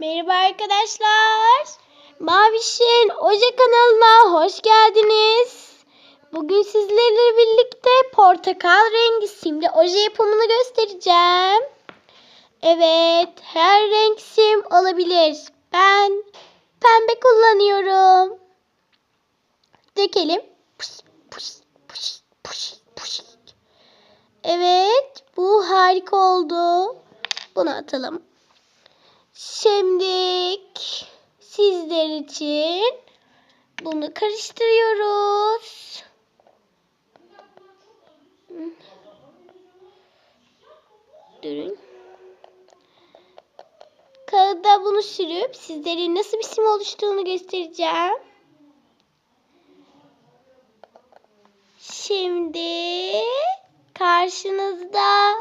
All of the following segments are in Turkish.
Merhaba arkadaşlar. Maviş'in Oje kanalına hoş geldiniz. Bugün sizlerle birlikte portakal rengi simli oje yapımını göstereceğim. Evet, her renk sim olabilir. Ben pembe kullanıyorum. Dökelim. Evet, bu harika oldu. Bunu atalım. Şimdi sizler için bunu karıştırıyoruz. Durun. Kağıda bunu sürüp sizlere nasıl bir sim oluştuğunu göstereceğim. Şimdi karşınızda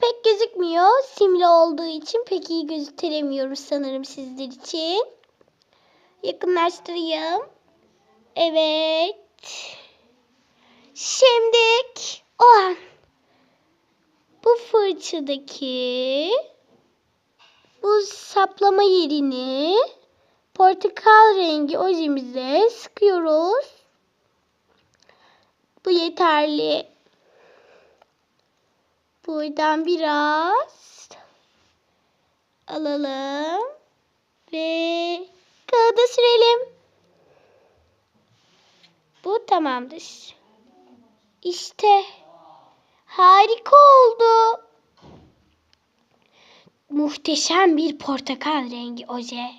pek gözükmüyor. Simli olduğu için pek iyi gösteremiyoruz sanırım sizler için. Yakınlaştırayım. Evet. Şimdi o an bu fırçadaki bu saplama yerini portakal rengi ojemize sıkıyoruz. Bu yeterli. Buradan biraz alalım ve kağıda sürelim. Bu tamamdır. İşte harika oldu. Muhteşem bir portakal rengi oje.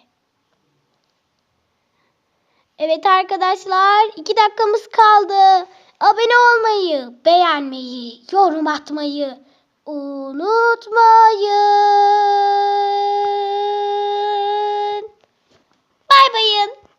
Evet arkadaşlar, iki dakikamız kaldı. Abone olmayı, beğenmeyi, yorum atmayı unutmayın.